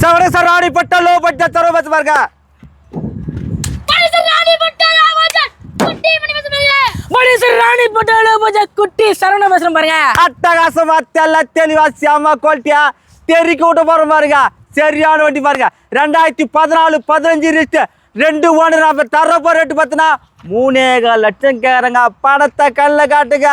Sir வணக்கம் sir ராணிப்பட்ட low budget தர பஸ் பாருங்க. மனுஷன் ராணி பட்டால பூஜை குட்டி சரவண பேசுறேன் பாருங்க. அட்டகாசமா தெல்ல தெளிவா சியாமா குவாலிட்டியா தெறிக்க விட்டு போற பாருங்க. சரியான வண்டி பாருங்க. ரெண்டாயிரத்தி பதினாலு பதினஞ்சு லிஸ்ட் ரெண்டு ஓனர் நம்ம தர போற ரேட்டு பார்த்தீங்கன்னா மூணேக லட்சம் கேக்குறங்க பணத்தை கல்ல காட்டுங்க.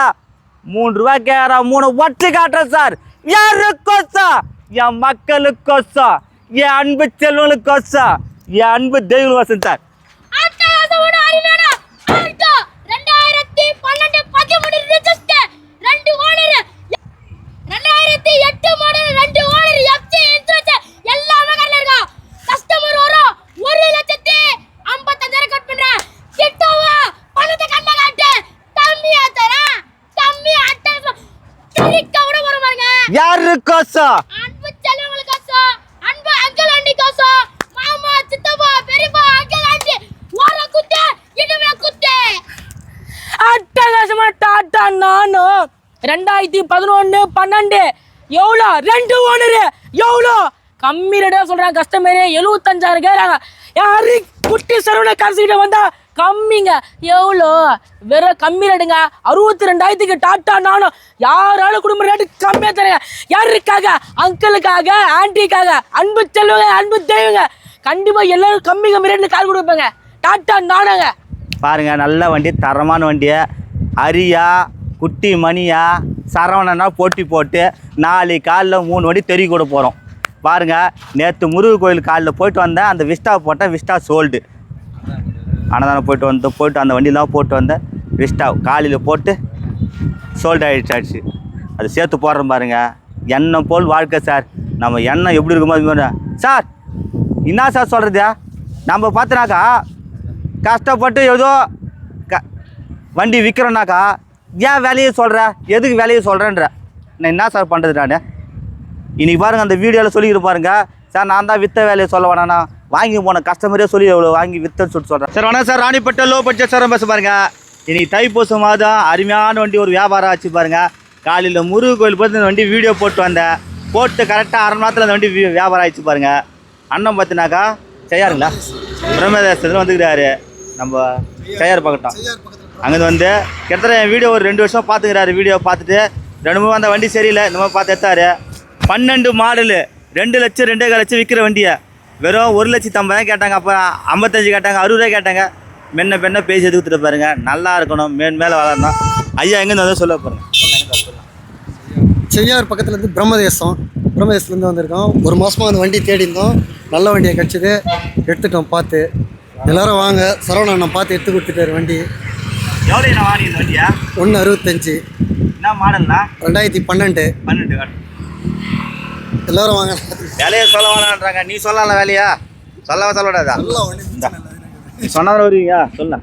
மூணு ரூபா கேக்குற மூணு ஒட்டு காட்டுறேன் சார். யாருக்கோசம்? என் மக்களுக்கோசம். என் அன்பு செல்வங்களுக்கோசம் என் அன்பு தெய்வம் சார். யாருக்கோசம் அன்பு செல்வங்களுக்கோசம் அன்பு அங்கிள் ஆண்டிக்கோசம் மாமா சித்தப்பா பெரியப்பா அங்கிள் ஆண்டி ஓர குத்து இனிமே குத்து. அட்டகாசமா டாட்டா நானும் ரெண்டாயிரத்தி பதினொன்று பன்னெண்டு எவ்வளோ ரெண்டு ஓனரு. எவ்வளோ கம்மி ரேட்டாக சொல்கிறாங்க கஸ்டமரு எழுபத்தஞ்சாயிரம் கேட்குறாங்க யாரு குட்டி சரவண கடைசிக்கிட்ட வந்தா கம்மிங்க. எவ்வளோ வெறும் கம்மி ரேட்டுங்க. அறுபத்தி ரெண்டாயிரத்துக்கு டாட்டா நானும் யாராலும் குடும்ப ரேட்டு கம்மியாக தரேங்க. யாருக்காக? அங்கிளுக்காக ஆண்டிக்காக. அன்பு செல்வங்க அன்பு தெய்வங்க. கண்டிப்பாக எல்லாரும் கம்மி கம்மி ரேட்டு கால் கொடுப்பேங்க டாட்டா நானுங்க பாருங்க நல்ல வண்டி தரமான வண்டியை அரியா குட்டி மணியா சரவணனா போட்டி போட்டு நாலு காலில் மூணு வண்டி தெரிய கூட போகிறோம் பாருங்க நேற்று முருகர் கோயில் காலில் போயிட்டு வந்தேன் அந்த விஸ்டா போட்டேன் விஸ்டா சோல்டு அன்னதானம் போயிட்டு வந்து போயிட்டு அந்த வண்டியெலாம் போட்டு வந்தேன் விஸ்டா. காலையில் போட்டு சோல்டு ஆகிடுச்சாச்சு அது சேர்த்து போடுறோம் பாருங்க. எண்ணம் போல் வாழ்க்கை சார். நம்ம எண்ணம் எப்படி இருக்குமோ சார் என்ன சார் சொல்கிறது நம்ம பார்த்தனாக்கா கஷ்டப்பட்டு ஏதோ க வண்டி விற்கிறோன்னாக்கா ஏன் வேலையை சொல்கிற எதுக்கு வேலையை சொல்கிறேன்ற நான் என்ன சார் பண்ணுறது நான்? இன்றைக்கி பாருங்கள் அந்த வீடியோவில் சொல்லிக்கிட்டு பாருங்கள் சார் நான் தான் விற்ற வேலையை சொல்ல வேணாண்ணா வாங்கி போன கஸ்டமரே சொல்லி எவ்வளோ வாங்கி விற்றுன்னு சொல்லிட்டு சொல்கிறேன் சார் வேணா sir Ranipet low budget sir பேச பாருங்கள் இன்றைக்கி தைப்பூச மாதம் அருமையான வண்டி ஒரு வியாபாரம் ஆச்சு பாருங்கள் காலையில் முருகு கோயில் போய் இந்த வண்டி வீடியோ போட்டு வந்தேன். போட்டு கரெக்டாக அரை மணி நேரத்தில் அந்த வண்டி வியாபாரம் ஆயிடுச்சு பாருங்கள் அண்ணன் பார்த்தினாக்கா செய்யாருங்களா பிரம்மதேசத்தில் வந்துக்கிறாரு. நம்ம செய்யார் பக்கட்டும் அங்கேருந்து வந்து கிட்டத்தட்ட என் வீடியோ ஒரு ரெண்டு வருஷம் பார்த்துக்கிறாரு வீடியோ பார்த்துட்டு ரெண்டு மூணு அந்த வண்டி சரியில்லை. இந்த மாதிரி பார்த்து எடுத்தாரு. பன்னெண்டு மாடலு ரெண்டு லட்சம் ரெண்டே கால் லட்சம் விற்கிற வண்டியை. வெறும் ஒரு லட்சத்தி ஐம்பதாயிரம் கேட்டாங்க. அப்போ ஐம்பத்தஞ்சு கேட்டாங்க. அறுபது ரூபாய் கேட்டாங்க. மென்ன பெண்ண பேசி எடுத்துட்டு பாருங்க. நல்லா இருக்கணும். மேன் மேலே வளரணும். ஐயா எங்கேருந்து வந்து சொல்ல பாருங்க செய்யார் பக்கத்துலேருந்து பிரம்மதேசம். பிரம்மதேசத்துலேருந்து வந்திருக்கோம். ஒரு மாதமாக அந்த வண்டி தேடி இருந்தோம் நல்ல வண்டியை கிடச்சிது. எடுத்துட்டோம் பார்த்து. எல்லாரும் வாங்க. சரவண அண்ணன் பார்த்து எடுத்து கொடுத்துட்டாரு வண்டி. எவ்வளோ நான் வாங்கி இந்த வண்டியா? ஒன்று அறுபத்தஞ்சு. என்ன மாடல்னா? ரெண்டாயிரத்தி பன்னெண்டு. பன்னெண்டு. எல்லாரும் வாங்க. வேலையை சொல்ல வேணான்றாங்க. நீ சொல்லலாம் வேலையா. சொல்லவா சொல்லக்கூடாதா. நீ சொன்னதான வருவீங்க சொல்ல.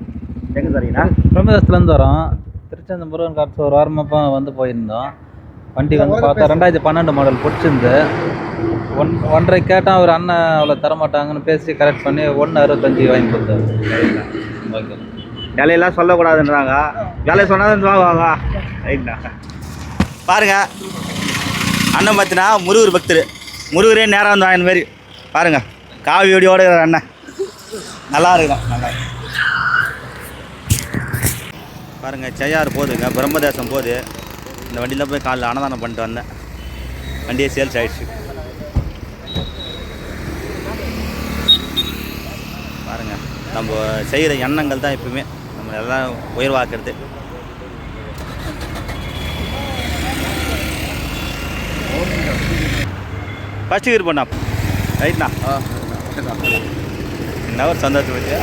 எங்கே தரீங்கண்ணா? பிரம்மதேசத்துலேருந்து வரோம். திருச்செந்த முருகன் காட்சி ஒரு வாரமாக வந்து போயிருந்தோம். வண்டி வந்து பார்த்தா ரெண்டாயிரத்தி பன்னெண்டு மாடல் பிடிச்சிருந்து. ஒன் ஒன்றரை கேட்டால் அவர் அண்ணன் அவ்வளோ தரமாட்டாங்கன்னு பேசி கரெக்ட் பண்ணி ஒன்று அறுபத்தஞ்சு வாங்கி கொடுத்தாரு. ஓகே. வேலையெல்லாம் சொல்லக்கூடாதுன்றாங்க. வேலையை சொன்னாதான் வாங்குவாங்க ரைட்ண்ணா பாருங்க. அண்ணன் பார்த்தினா முருகர் பக்தர். முருகரே நேரம் வந்து வாங்கின மாதிரி. பாருங்க. காவி ஒடியோட அண்ணன். நல்லா இருக்கும். நல்லா பாருங்க செய்யார் போகுதுங்க பிரம்மதேசம் போகுது. இந்த வண்டியில் போய் காலைல அன்னதானம் பண்ணிட்டு வந்தேன். வண்டியே சேல்ஸ் ஆகிடுச்சு பாருங்க நம்ம செய்கிற எண்ணங்கள் தான் எப்பவுமே. நம்ம எல்லாம் உயர்வாக்குறது. ஃபஸ்ட்டு கீர் பண்ணா ரைட்ண்ணா என்ன ஒரு சந்தோஷம் வச்சு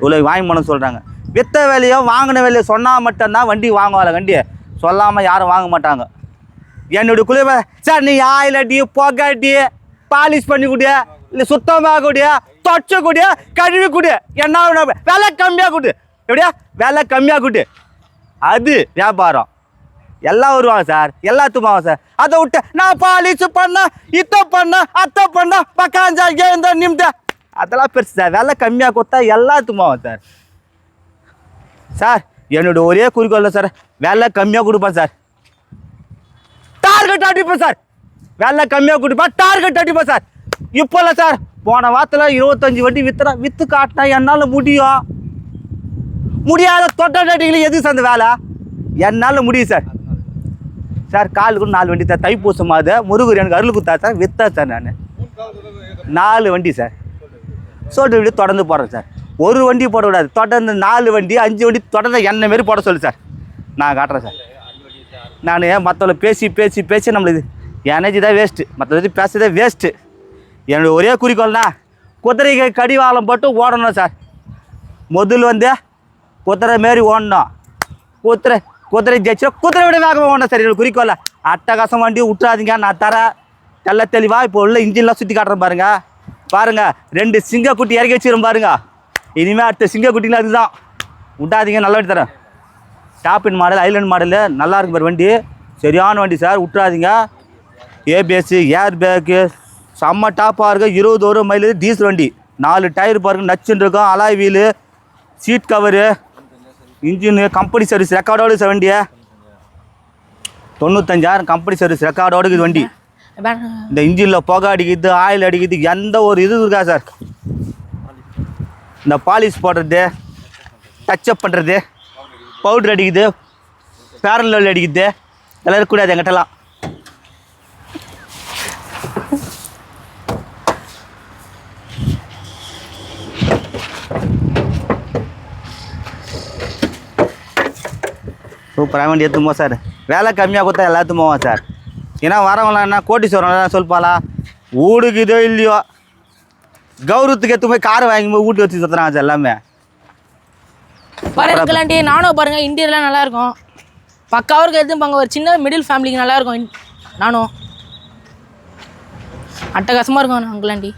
இவ்வளோ வாங்கி போன சொல்கிறாங்க வித்த வேலையோ வாங்கின வேலையோ சொன்னால் மட்டும்தான் வண்டி வாங்குவாங்க வண்டியை. சொல்லாமல் யாரும் வாங்க மாட்டாங்க. என்னுடைய குளிர் சார் நீ ஆயில் அடி புகை அடி பாலிஷ் பண்ணி கொடு. இல்லை சுத்தமாக கூடிய தொச்ச கூடிய கழுவி கூடிய என்ன விலை கம்மியாக கூட்டு. எப்படியா? விலை கம்மியாக கூட்டு. அது வியாபாரம். எல்லாம் வருவாங்க சார். எல்லாத்துக்கும் ஆகும் சார். அதை விட்டு நான் பாலிஷ் பண்ண இத்த பண்ண அத்தை பண்ண பக்காஞ்சா ஏந்த நிமிட அதெல்லாம் பெருசு சார். விலை கம்மியாக கொடுத்தா எல்லாத்துக்கும் ஆகும் சார். சார் என்னோட ஒரே குறிக்கோள் சார்? விலை கம்மியாக கொடுப்பேன் சார். டார்கெட் அடிப்பேன் சார். வேலை கம்மியாக கொடுப்பா டார்கெட் அடிப்பா சார். இப்போ இல்லை சார் போன வாரத்தில் இருபத்தஞ்சி வண்டி வித்துறா விற்று காட்டினா என்னால் முடியும்? முடியாத தொட்டாட்டிகளை எதுக்கு சார் அந்த வேலை? என்னால் முடியும் சார். சார் கால் கூட நாலு வண்டி சார் தைப்பூசம் அது முருகர் எனக்கு அருள் கொடுத்தா சார் விற்றா சார் நான். நாலு வண்டி சார். சோட்டு வண்டி தொடர்ந்து போடுறேன் சார். ஒரு வண்டி போடக்கூடாது தொடர்ந்து நாலு வண்டி அஞ்சு வண்டி தொடர்ந்து என்ன மாரி போட சொல்லு சார். நான் காட்டுறேன் சார். நான் மற்றவங்கள பேசி பேசி பேசி நம்மளுக்கு எனர்ஜி தான் வேஸ்ட்டு மற்றவங்க பேசுறதே வேஸ்ட்டு என்னோட ஒரே குறிக்கோள்னா குதிரைக்கு கடிவாளம் போட்டு ஓடணும் சார். முதல் வந்து குதிரை மாரி ஓடணும். குதிரை குதிரை ஜெயிச்சா குதிரை விட வேகமாக ஓடணும் சார் என்னோட குறிக்கோள் அட்டகாசம் வண்டி விட்டுறாதீங்க நான் தரேன் தெல்ல தெளிவாக இப்போ உள்ள இன்ஜின்லாம் சுற்றி காட்டுறேன் பாருங்க. பாருங்கள் ரெண்டு சிங்கக்குட்டி இறக்கி வச்சிரும் பாருங்க. இனிமேல் அடுத்த சிங்கக்குட்டிலாம் அதுதான் விட்டாதீங்க நல்ல வண்டி தரேன். டாப்பின் மாடல் ஐலண்ட் மாடலு நல்லா இருக்கு பாரு வண்டி. சரியான வண்டி சார் விட்றாதீங்க ஏபிஎஸ் ஏர் பேக்கு செம்ம டாப்பாக இருக்குது இருபது ஒரு மைல் டீசல் வண்டி. நாலு டயர் பாருங்க நச்சுன்னு இருக்கும். Alloy wheel seat cover engine company service ரெக்கார்டோடு இருக்குது வண்டியை. தொண்ணூத்தஞ்சாயிரம் கம்பெனி சர்வீஸ் ரெக்கார்டோடு இருக்குது வண்டி. இந்த இன்ஜினில் புகை அடிக்குது ஆயில் அடிக்குது எந்த ஒரு இது இருக்கா சார் இந்த பாலிஷ் போடுறது டச்சப் பண்ணுறது பவுட்ரு அடிக்குது பேரல் லெவல் அடிக்குது. எல்லாம் இருக்கக்கூடாது எங்கிட்டலாம். சூப்பராக வேண்டி எடுத்துமோ சார். வேலை கம்மியாக கொடுத்தா எல்லாத்துக்கும் போவோம் சார். ஏன்னா வரவங்களாம் என்ன கோட்டீஸ்வரம் சொல்பாலா வீடுக்குதோ இல்லையோ? கௌரவத்துக்கு எடுத்து போய் கார் வாங்கி போய் ஊட்டி வச்சு சுற்றுறாங்க சார் எல்லாமே. பாருங்க அங்கிளாண்டி நானும் பாருங்க இன்டீரியர்லாம் நல்லா இருக்கும். பக்காவருக்கு எதுப்பாங்க ஒரு சின்ன மிடில் ஃபேமிலிக்கு நல்லா இருக்கும். இன்- நானும். அட்டகாசமாக இருக்கும் அங்கிளாண்டி.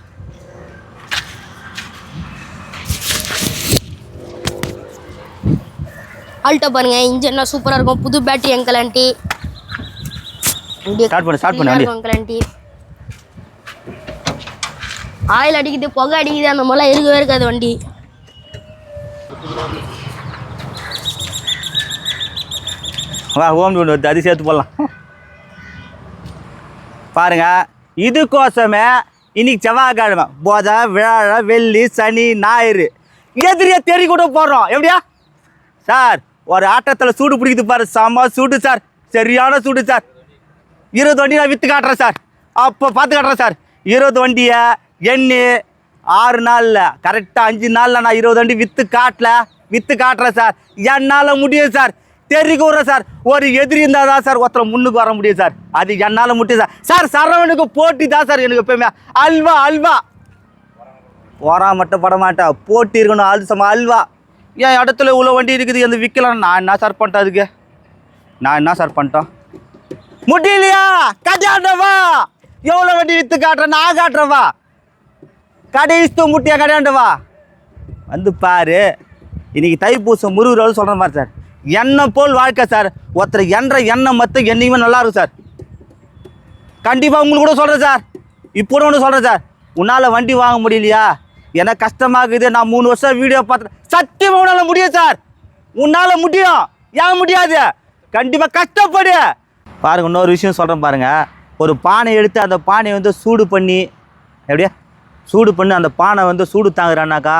ஆல்ட்டோ பாருங்க இன்ஜின்லாம் சூப்பரா இருக்கும். புது பேட்டரி எங்கலாண்டி Start பண்ணு, start பண்ணு வண்டி. எங்கலாண்டி ஆயில் அடிக்குது புகை அடிக்குது அந்த மாதிரிலாம் இருக்கவே இருக்காது வண்டி. வா ஹோம் டூன் வருது அது சேர்த்து போடலாம். பாருங்க இதுக்கோசமே இன்னைக்கு செவ்வாய்க்கிழமை. போதை விழா வெள்ளி சனி ஞாயிறு. எதிரியா தெரி கூட போடுறோம். எப்படியா? சார் ஒரு ஆட்டத்தில் சூடு பிடிக்குது பாரு சாமா சூடு சார் சரியான சூடு சார் இருபது வண்டி நான் விற்று காட்டுறேன் சார் அப்போ பார்த்து காட்டுறேன் சார் இருபது வண்டியை எண்ணி ஆறு நாளில் கரெக்டாக அஞ்சு நாளில் நான் இருபது வண்டி விற்று காட்டல விற்று காட்டுறேன் சார் என்னால் முடியும் சார் தெரிவிக்க விட்றேன் சார் ஒரு எதிரி இருந்தால் தான் சார் ஒருத்தர் முன்னுக்கு வர முடியும் சார் அது என்னால் முடியும் சார் சார் சரவணுக்கு போட்டி தான் சார் எனக்கு எப்பயுமே. அல்வா அல்வா. போறா மட்டும் படமாட்டேன் போட்டி இருக்கணும் அல்சமா அல்வா. என் இடத்துல இவ்வளோ வண்டி இருக்குது எந்த விற்கலாம் நான் என்ன சார் பண்ணிட்டேன் அதுக்கு? நான் என்ன சார் பண்ணிட்டோம் முடியலையா? கடையாண்டவா எவ்வளோ வண்டி விற்று காட்டுறேன் நான் காட்டுறவா? கடைஸ்து முட்டியா கடையாண்டவா வந்து பாரு. இன்னைக்கு தைப்பூசம் முருகிறவள் சொல்கிற மாதிரி சார் எண்ணெய் போல் வாழ்க்கை சார் ஒருத்தர் என்ற எண்ணெய் மற்ற என்னைக்குமே நல்லா இருக்கும் சார் கண்டிப்பாக உங்களுக்கு கூட சொல்கிறேன் சார் இப்போ கூட ஒன்று சொல்கிறேன் சார் உன்னால் வண்டி வாங்க முடியலையா? எனக்கு கஷ்டமாகுது நான் மூணு வருஷம் வீடியோ பார்த்தேன் சத்தியமாக உன்னால் முடியும் சார். உன்னால் முடியும். ஏன் முடியாது? கண்டிப்பாக கஷ்டப்படு. பாருங்க இன்னொரு விஷயம் சொல்கிறேன் பாருங்கள் ஒரு பானை எடுத்து அந்த பானையை வந்து சூடு பண்ணி எப்படியா? சூடு பண்ணி அந்த பானை வந்து சூடு தாங்குறானாக்கா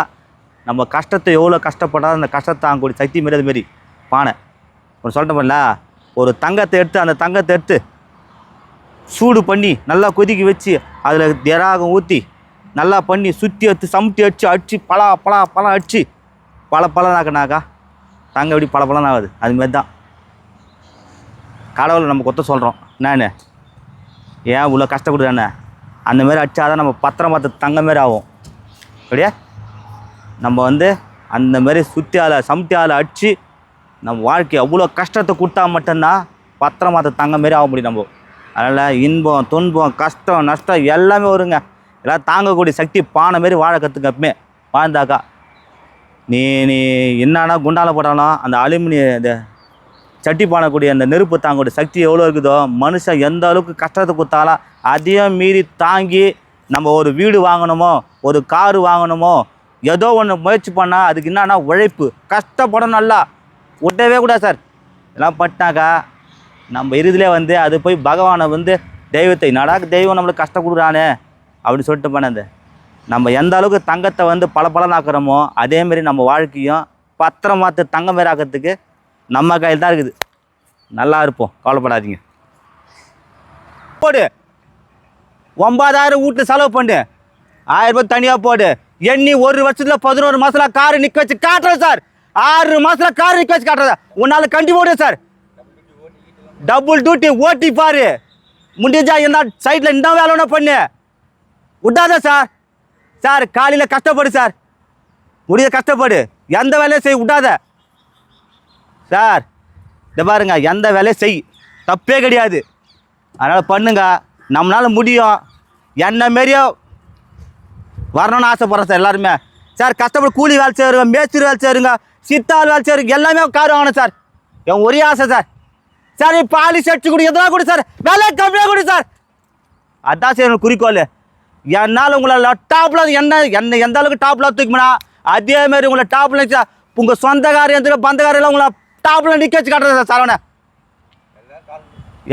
நம்ம கஷ்டத்தை எவ்வளோ கஷ்டப்பட்டாலும் அந்த கஷ்டத்தை தாங்கக்கூடிய சக்தி மாரி அதுமாரி பானை. ஒன்று சொல்லிட்டேன் பண்ணல ஒரு தங்கத்தை எடுத்து அந்த தங்கத்தை எடுத்து சூடு பண்ணி நல்லா கொதிக்க வச்சு அதில் திராகம் ஊற்றி நல்லா பண்ணி சுற்றி எடுத்து சமுட்டி அடிச்சு அடிச்சு பலா பலா பழம் அடிச்சு பல பழனாக்கனாக்கா தங்க எப்படி பல பழம் ஆகுது. அதுமாரி தான் கடவுளை நம்ம கொத்த சொல்கிறோம் நான் ஏன் இவ்வளோ கஷ்டப்படுதானே அந்த மாதிரி அடிச்சாதான் நம்ம பத்திரம் பார்த்து தங்க மாரி ஆகும் அப்படியே? நம்ம வந்து அந்த மாதிரி சுற்றி ஆளை சமுட்டி ஆளை அடித்து நம்ம வாழ்க்கை அவ்வளோ கஷ்டத்தை கொடுத்தா மட்டும்தான் பத்திரம் பார்த்து தங்க மாரி ஆக முடியும் நம்ம. அதனால் இன்பம் துன்பம் கஷ்டம் நஷ்டம் எல்லாமே வருங்க. எல்லாம் தாங்கக்கூடிய சக்தி பானை மாரி வாழ கற்றுக்க எப்பவுமே வாழ்ந்தாக்கா நீ நீ என்னன்னா குண்டால போட்டாலும் அந்த அலுமினிய இந்த சட்டி பானக்கூடிய அந்த நெருப்பு தாங்கக்கூடிய சக்தி எவ்வளோ இருக்குதோ மனுஷன் எந்த அளவுக்கு கஷ்டத்தை கொடுத்தாலும் அதையும் மீறி தாங்கி நம்ம ஒரு வீடு வாங்கணுமோ ஒரு காரு வாங்கணுமோ ஏதோ ஒன்று முயற்சி பண்ணால் அதுக்கு என்னன்னா உழைப்பு. கஷ்டப்படணும் நல்லா. விட்டவே கூடாது சார். இதெல்லாம் பட்டினாக்கா நம்ம இறுதியிலே வந்து அது போய் பகவானை வந்து தெய்வத்தை நடாக்கு தெய்வம் நம்மளுக்கு கஷ்டம் கொடுக்குறானே. அப்படின்னு சொல்லிட்டு பண்ணது நம்ம எந்த அளவுக்கு தங்கத்தை வந்து பல பலனாக்குறோமோ அதேமாரி நம்ம வாழ்க்கையும் பத்திரமாத்து தங்கம் மாரி ஆக்கிறதுக்கு நம்ம கையில் தான் இருக்குது. நல்லா இருப்போம். கவலைப்படாதீங்க. போடு. ஒன்பதாயிரம் வீட்டில் செலவு பண்ணு. ஆயிரம் ரூபாய் தனியாக போடு. எண்ணி ஒரு வருஷத்தில் பதினோரு மாதத்தில் காரு நிற்க வச்சு காட்டுறேன் சார். ஆறு மாதத்தில் காரு நிற்க வச்சு காட்டுறேன். உன்னால் கண்டி ஓடு சார். டபுள் டியூட்டி ஓட்டி பாரு. முடிஞ்சா என்ன சைட்டில் இன்னும் வேலை ஒன்று பண்ணு. விட்டாத சார்? சார் காலையில் கஷ்டப்படு சார். முடிய கஷ்டப்படு. எந்த வேலையும் செய் விடாத சார் இந்த பாருங்க எந்த வேலையும் செய். தப்பே கிடையாது. அதனால் பண்ணுங்க. நம்மளால் முடியும். என்ன மாரியே வரணும்னு ஆசைப்பட்றேன் சார் எல்லாருமே. சார் கஷ்டப்பட்டு கூலி வேலை செய்யுங்க மேஸ்திரி வேலை செய்யுங்க சித்தாள் வேலை செய்யுங்க எல்லாமே கார் வாங்கணும் சார். என் ஒரே ஆசை சார். சார் நீ பாலிஷ் அடிச்சு கொடு எதனா கொடு சார். விலை கம்மியாக கொடு சார். அதான் சார் எனக்கு குறிக்கோள். என்னால் உங்களை டாப்பில் என்ன என்ன எந்த அளவுக்கு டாப்பில் தூக்கினா அதே மாதிரி உங்களை டாப்பில் நிற்க உங்கள் சொந்தக்காரர் எந்த பந்தக்காரெல்லாம் உங்களை டாப்பில் நிற்க வச்சு காட்டுறேன் சார் சரவணை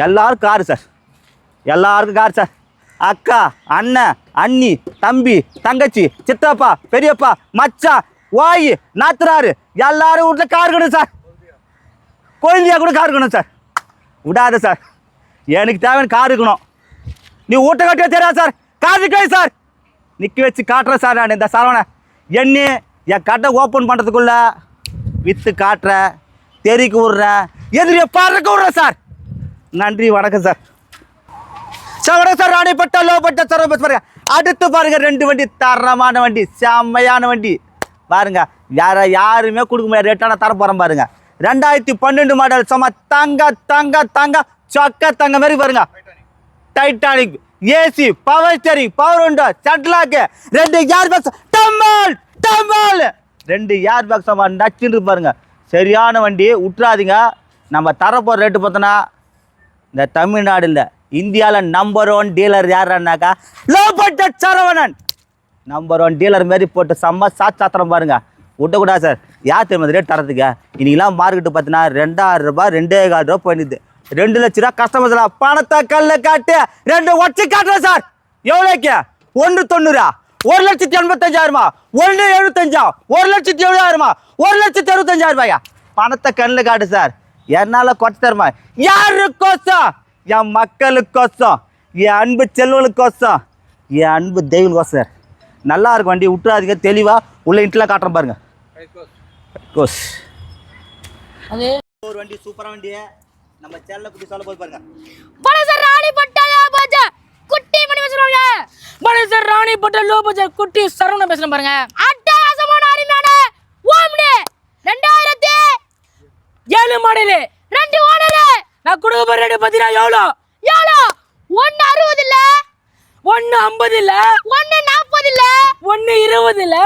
எல்லோரும் காரு சார். எல்லாருக்கும் கார் சார். அக்கா அண்ணன் அண்ணி தம்பி தங்கச்சி சித்தப்பா பெரியப்பா மச்சான் ஓய் நாத்துறாரு எல்லாரும் வீட்டில் கார் இருக்கணும் சார். குழந்தையா கூட கார் இருக்கணும் சார். விடாத சார். எனக்கு தேவையான கார் இருக்கணும். நீ ஊட்ட கட்டியா தெரியாது சார். காது நிற்க சார். நிற்க வச்சு காட்டுறேன் சார் நான் இந்த சரவணை எண்ணி என் கடை ஓப்பன் பண்ணுறதுக்குள்ள விற்று காட்டுறேன் தெறிக்கு விட்றேன் எதிரிய பறக்க விட்றேன் சார். நன்றி வணக்கம் சார். சார் வணக்கம் sir. Ranipet low budget sir பாருங்க. அடுத்து பாருங்க ரெண்டு வண்டி தரமான வண்டி செம்மையான வண்டி. பாருங்க யார யாருமே கொடுக்க முடியாது ரேட்டான தர போகிறோம் பாருங்க. ரெண்டாயிரத்தி பன்னெண்டு மாடல் சும்மா தங்க தங்க தங்க சொக்க தங்க மாதிரி பாருங்க. Titanic AC power steering power window சட்லாக்கு ரெண்டு ஏர் பாக்ஸ் டம்மால் டம்மால் ரெண்டு ஏர் பாக்ஸ் அவன் நச்சுன்னு பாருங்க. சரியான வண்டி விட்றாதீங்க நம்ம தரப்போகிற ரேட்டு பார்த்தோன்னா இந்த தமிழ்நாடு இல்லை இந்தியாவில் number one dealer யாருன்னாக்கா low budget Saravanan. Number one dealer மாரி போட்டு செம்ம சாத் சாத்திரம் பாருங்க. விட்டக்கூடாது சார். யார் தெரியுமா ரேட் தரத்துக்கு? இன்னைக்கெல்லாம் மார்க்கெட்டு பார்த்தீங்கன்னா ரெண்டாயிரம் ரூபாய் ரெண்டே கால் ரூபா போயிடுது. ரெண்டு லட்ச ரூபா கஸ்டமர்ஸ்லாம் பணத்தை கல்ல காட்டு ரெண்டு ஒட்டி காட்டுறேன் சார். எவ்வளோக்கு? ஒன்று தொண்ணூறா. ஒரு லட்சத்தி எண்பத்தஞ்சாயிரமா? ஒன்று எழுபத்தஞ்சா? ஒரு லட்சத்தி எழுபதாயிரமா? ஒரு லட்சத்தி அறுபத்தஞ்சாயிரம் ரூபாயா பணத்தை கண்ணில் காட்டு சார். என்னால் கொட்ட தருமா? யாருக்கோசம்? என் மக்களுக்கோசம். என் அன்பு செல்வனுக்கோசம் என் அன்பு தெய்வனுக்கோசம் சார். நல்லா இருக்கும் வண்டி விட்டுறாதீங்க தெளிவாக உள்ள இன்ட்லாம் காட்டுறேன் பாருங்க. கோஸ் ஒரு வண்டி சூப்பரான வண்டி நம்ம சேனலை குட்டி சொல்ல போது பாருங்க. பழச ராணி பட்டால பாஜா குட்டி மணி வச்சிருவாங்க பழைய சார் ராணிப்பட்ட லோ பட்ஜெட் குட்டி சரவணன் பேசுகிறேன் பாருங்க. அட்டகாசமான அருமையான ஓம்னி ரெண்டாயிரத்தி ஏழு மாடலு. ரெண்டு ஓனரு நான் கொடுக்க போகிற ரேட்டு பார்த்தீங்கன்னா எவ்வளோ? எவ்வளோ? ஒன்று அறுபது இல்ல ஒன்று ஐம்பது இல்லை ஒன்று நாற்பது இல்ல ஒன்று இருபது இல்லை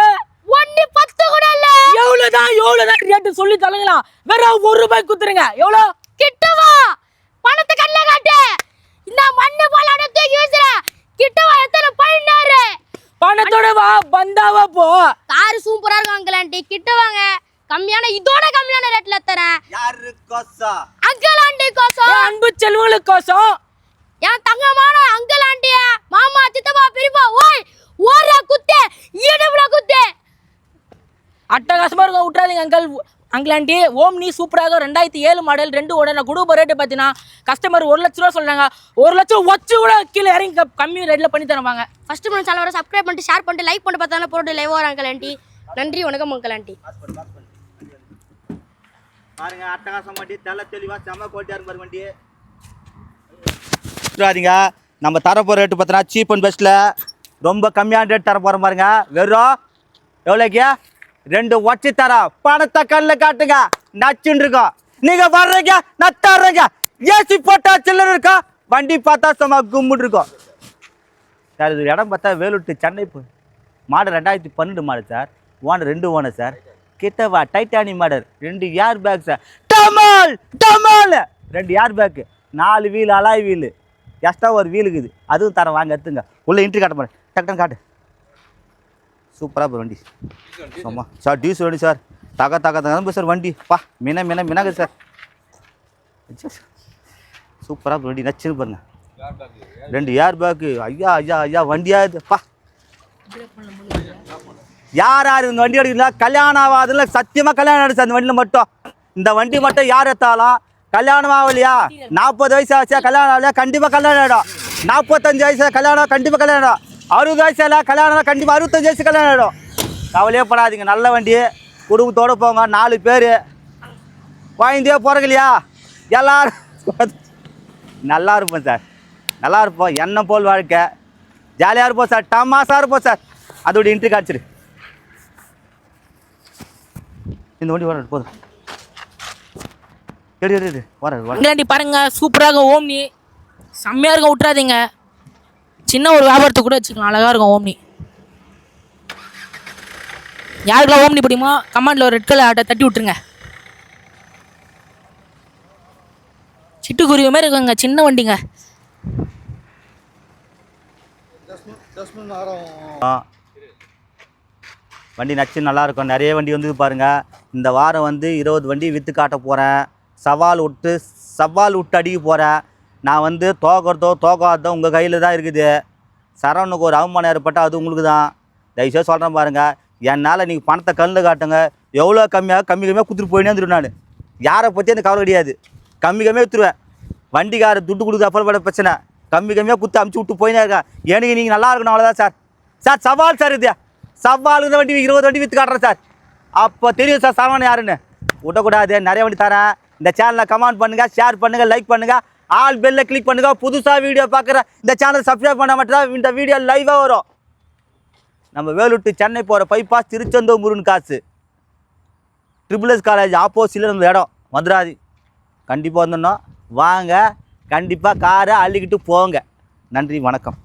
ஒன்று பத்து கூட இல்ல. எவ்வளோதான் எவ்வளோதான் ரேட்டு சொல்லி தரலாம் வெறும் ஒரு ரூபாய் குத்துருங்க எவ்வளோ? கிட்டவா பணத்தை கண்ணில் காட்டு. இந்த மண்ணு பாலாட தூக்கி வீசுற கிட்டவா எத்தனை பண்ணினாரு? பணத்தோட வா பந்தாவா போ. கார் சூப்பரா இருக்கும் அங்கிள் ஆண்டி கிட்ட வாங்க. கம்மியான இதோட கம்மியான ரேட்ல தரேன். யாருக்கோசம் அங்கிள் ஆண்டி கோசம். அன்பு செல்வங்களுக்கோசம் என் தங்கமான அங்கிள் ஆண்டிய மாமா சித்தப்பா பெரியப்பா ஓய் ஓர குத்து. இடுப்புல குத்து. அட்டகாசமாக இருக்கும். விட்றாதீங்க அங்கிள் அங்கிள் ஆண்டி ஓம்னி சூப்பராக ரெண்டாயிரத்தி ஏழு மாடல் ரெண்டு உடனே குடும்ப ரேட்டு பார்த்தீங்கன்னா கஸ்டமர் ஒரு லட்ச ரூபா சொல்கிறாங்க ஒரு லட்சம் வச்சு கூட கீழே இறங்கி க- கம்மி ரேட்டில் பண்ணி தருவாங்க. ஃபர்ஸ்ட் பண்ண சேனலோட சப்ஸ்கிரைப் பண்ணிட்டு ஷேர் பண்ணிட்டு லைக் பண்ணிட்டு பார்த்தாலும் போட்டு லைவ் வர அங்கிள் ஆண்டி நன்றி வணக்கம் அங்கிள் ஆண்டி பாருங்க அட்டகாசம் வண்டி தெல்ல தெளிவா செம்ம கோட்டியா இருக்கும் பாருங்க வண்டி. விட்டுறாதீங்க. நம்ம தரப்போகிற ரேட்டு பார்த்தோன்னா சீப் அண்ட் பெஸ்ட்டில் ரொம்ப கம்மியான ரேட் தர போகிறோம் பாருங்க. வெறும் எவ்வளோக்கு ரெண்டு ஒச்சி தரோம் பணத்தை கல்லில் காட்டுங்க. நச்சுன்னு இருக்கோம். நீங்கள் வர்றீங்க நத்தாடுறீங்க ஏசி போட்டா சில்லர் இருக்கா? வண்டி பார்த்தா சும்மா கும்பிட்டு இருக்கோம். சார் இது இடம் பார்த்தா வேலூர் சென்னை போ மாடல் ரெண்டாயிரத்தி பன்னெண்டு மாடல் சார். ஓனர் ரெண்டு ஓனர் சார். கிட்டவா டைட்டானி மாடல் ரெண்டு ஏர் பேக் சார். டமால் டமால். ரெண்டு ஏர் பேக்கு நாலு வீல் அலாய் வீலு. எக்ஸ்ட்ரா ஒரு வீல் இருக்குது அதுவும் தரேன் வாங்க எடுத்துங்க. உள்ளே இன்ட்ரி காட்ட போகிறேன் டக்குன்னு காட்டு. சூப்பராக வண்டி. ஆமாம் சார் டீசல் வண்டி சார். தக தக தக. சார் வண்டி. பா மின மின மினகு சார். சூப்பராக வண்டி. நச்சுன்னு பாருங்க. ரெண்டு ஏர் பேக்கு ஐயா ஐயா ஐயா வண்டியா இதுப்பா யார் யார் இந்த வண்டி எடுக்கிறீங்களா? கல்யாணம் ஆகாதுல சத்தியமாக கல்யாணம் ஆயிடுச்சு அந்த வண்டியில் மட்டும். இந்த வண்டி மட்டும் யார் எடுத்தாலும் கல்யாணம் ஆகலையா நாற்பது வயசு ஆச்சா கல்யாணம் ஆகலையா? கண்டிப்பாக கல்யாணம் ஆகிடும் நாற்பத்தஞ்சு வயசு கல்யாணம் கண்டிப்பாக கல்யாணம் அறுபது வயசு இல்லை கல்யாணம் கண்டிப்பாக அறுபத்தஞ்சு வயசு கல்யாணம் ஆகிடும் கவலையே படாதீங்க நல்ல வண்டி. குடும்பத்தோடு போங்க நாலு பேர். குழந்தையே பிறகுலையா எல்லாரும் நல்லா இருப்போம் சார். நல்லா இருப்போம். என்ன போல் வாழ்க்கை. ஜாலியாக இருப்போம் சார். டமாஸாக இருப்போம் சார். அதோட இன்ட்ரி காய்ச்சிரு இந்த வண்டி வர போதும். எடு எடு வர இங்கிலாண்டி பாருங்க சூப்பராக இருக்கும் ஓம்னி. செம்மையாக இருக்கும் விட்றாதீங்க சின்ன ஒரு வியாபாரத்துக்கு கூட வச்சுக்கலாம். அழகாக இருக்கும் ஓம்னி. யாருக்கெல்லாம் ஓம்னி பிடிக்குமோ கமெண்டில் ஒரு ரெட் கலர் ஆட்டை தட்டி விட்டுருங்க. சிட்டுக்குருவி மாதிரி இருக்குங்க சின்ன வண்டிங்க. வண்டி நச்சு நல்லா இருக்கும். நிறைய வண்டி வந்து பாருங்க. இந்த வாரம் வந்து இருபது வண்டி விற்று காட்ட போகிறேன் சவால் விட்டு சவால் விட்டு அடிக்க போகிறேன் நான் வந்து தோக்கிறதோ தோக்காததோ உங்கள் கையில் தான் இருக்குது. சரவணுக்கு ஒரு அவமானம் ஏற்பட்டால் அது உங்களுக்கு தான் தயவுசெய்து சொல்கிறேன் பாருங்கள் என்னால் நீங்கள் பணத்தை கல்லில் காட்டுங்க. எவ்வளோ கம்மியாக கம்மி கம்மியாக கொடுத்துட்டு போயினே வந்துடுவேன் நான். யாரை பற்றி எனக்கு கவலை கிடையாது. கம்மி கம்மியாக விற்றுருவேன் வண்டிக்கார துட்டு கொடுக்குற அப்புறப்பட பிரச்சனை. கம்மி கம்மியாக கொடுத்து அமுச்சு விட்டு போயினே இருக்கேன் எனக்கு நீங்கள் நல்லா இருக்கணும் அவ்வளோதான் சார். சார் சவால் சார் இது. சவால் இந்த வண்டி இருபது வண்டி விற்று காட்டுறேன் சார். அப்போ தெரியும் சார் சரவணன் யாருன்னு. விடக்கூடாது நிறைய வண்டி தரேன். இந்த சேனலை கமெண்ட் பண்ணுங்கள் ஷேர் பண்ணுங்கள் லைக் பண்ணுங்கள் ஆல் பெல்லை கிளிக் பண்ணுங்கள் புதுசாக வீடியோ பார்க்குற இந்த சேனலை சப்ஸ்கிரைப் பண்ண மட்டும் இந்த வீடியோ லைவாக வரும். நம்ம வேலூர் சென்னை போகிற பைபாஸ் திருச்செந்தூர் முருகன் காசு. ட்ரிபிள் எஸ் காலேஜ் ஆப்போசிட்டில் நம்ம இடம். மதுராதி. கண்டிப்பாக வந்துடணும் வாங்க. கண்டிப்பாக காரை அள்ளிக்கிட்டு போங்க. நன்றி வணக்கம்.